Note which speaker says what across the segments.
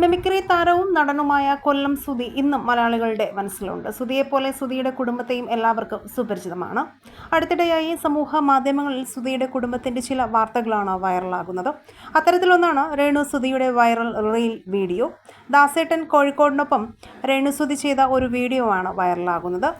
Speaker 1: Mimicry താരവും നടനുമായ കൊല്ലം സുധി ഇന്നും മലയാളികളുടെ മനസ്സിലുണ്ട്. സുധിയെപ്പോലെ സുധിയുടെ കുടുംബത്തെയും എല്ലാവർക്കും സുപരിചിതമാണ്. അടുത്തിടെയായി സമൂഹ മാധ്യമങ്ങളിൽ സുധിയുടെ കുടുംബത്തിന്റെ ചില വാർത്തകളാണ് വൈറലാകുന്നത്. അത്തരത്തിലൊന്നാണ് രേണു സുധിയുടെ വൈറൽ റീൽ വീഡിയോ. ദാസേട്ടൻ കോഴിക്കോടിനൊപ്പം രേണു സുധി ചെയ്ത ഒരു വീഡിയോ ആണ് വൈറലാകുന്നത്.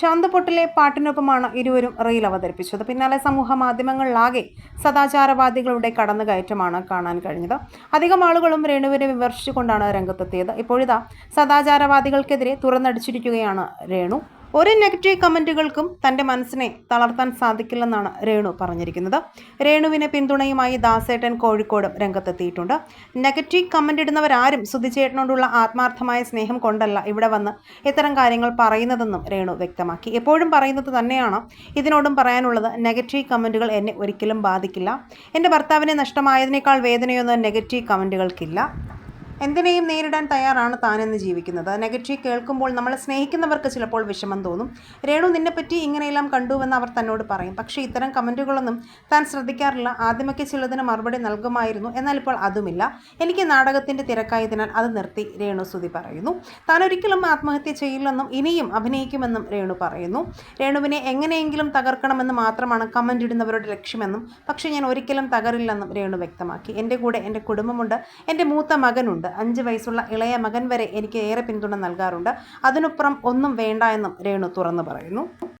Speaker 1: ചാന്തുപൊട്ടിലെ പാട്ടിനൊപ്പമാണ് ഇരുവരും റീൽ അവതരിപ്പിച്ചത്. പിന്നാലെ സമൂഹ മാധ്യമങ്ങളിലാകെ സദാചാരവാദികളുടെ കടന്നുകയറ്റമാണ് കാണാൻ കഴിഞ്ഞത്. അധികം ആളുകളും രേണുവിനെ വിമർശിച്ചുകൊണ്ടാണ് രംഗത്തെത്തിയത്. ഇപ്പോഴിതാ സദാചാരവാദികൾക്കെതിരെ തുറന്നടിച്ചിരിക്കുകയാണ് രേണു. ഒരു നെഗറ്റീവ് കമന്റുകൾക്കും തന്റെ മനസ്സിനെ തളർത്താൻ സാധിക്കില്ലെന്നാണ് രേണു പറഞ്ഞിരിക്കുന്നത്. രേണുവിനെ പിന്തുണയുമായി ദാസേട്ടൻ കോഴിക്കോടും രംഗത്തെത്തിയിട്ടുണ്ട്. നെഗറ്റീവ് കമന്റ് ഇടുന്നവരാരും സുധിചേട്ടനോടുള്ള ആത്മാർത്ഥമായ സ്നേഹം കൊണ്ടല്ല ഇവിടെ വന്ന് ഇത്തരം കാര്യങ്ങൾ പറയുന്നതെന്നും രേണു വ്യക്തമാക്കി. എപ്പോഴും പറയുന്നത് തന്നെയാണ്. ഇതിനോടും പറയാനുള്ളത് നെഗറ്റീവ് കമന്റുകൾ എന്നെ ഒരിക്കലും ബാധിക്കില്ല. എന്റെ ഭർത്താവിനെ നഷ്ടമായതിനേക്കാൾ വേദനയൊന്നും നെഗറ്റീവ് കമന്റുകൾക്കില്ല എന്തിനേയും നേരിടാൻ തയ്യാറാണ് താനെന്ന് ജീവിക്കുന്നത്. നെഗറ്റീവ് കേൾക്കുമ്പോൾ നമ്മളെ സ്നേഹിക്കുന്നവർക്ക് ചിലപ്പോൾ വിഷമം തോന്നും. രേണു നിന്നെപ്പറ്റി ഇങ്ങനെയെല്ലാം കണ്ടുവെന്ന് അവർ തന്നോട് പറയും. പക്ഷേ ഇത്തരം കമന്റുകളൊന്നും താൻ ശ്രദ്ധിക്കാറില്ല. ആദ്യമൊക്കെ ചിലതിന് മറുപടി നൽകുമായിരുന്നു. എന്നാൽ ഇപ്പോൾ അതുമില്ല. എനിക്ക് നാടകത്തിന്റെ തിരക്കായതിനാൽ അത് നിർത്തി രേണു സ്തുതി പറയുന്നു. താൻ ഒരിക്കലും ആത്മഹത്യ ചെയ്യില്ലെന്നും ഇനിയും അഭിനയിക്കുമെന്നും രേണു പറയുന്നു. രേണുവിനെ എങ്ങനെയെങ്കിലും തകർക്കണമെന്ന് മാത്രമാണ് കമന്റ് ഇടുന്നവരുടെ ലക്ഷ്യമെന്നും പക്ഷേ ഞാൻ ഒരിക്കലും തകറില്ലെന്നും രേണു വ്യക്തമാക്കി. എന്റെ കൂടെ എന്റെ കുടുംബമുണ്ട്. എന്റെ മൂത്ത മകനുണ്ട്. അഞ്ച് വയസ്സുള്ള ഇളയ മകൻ വരെ എനിക്ക് ഏറെ പിന്തുണ നൽകാറുണ്ട്. അതിനപ്പുറം ഒന്നും വേണ്ട എന്നും രേണു തുറന്നു പറയുന്നു.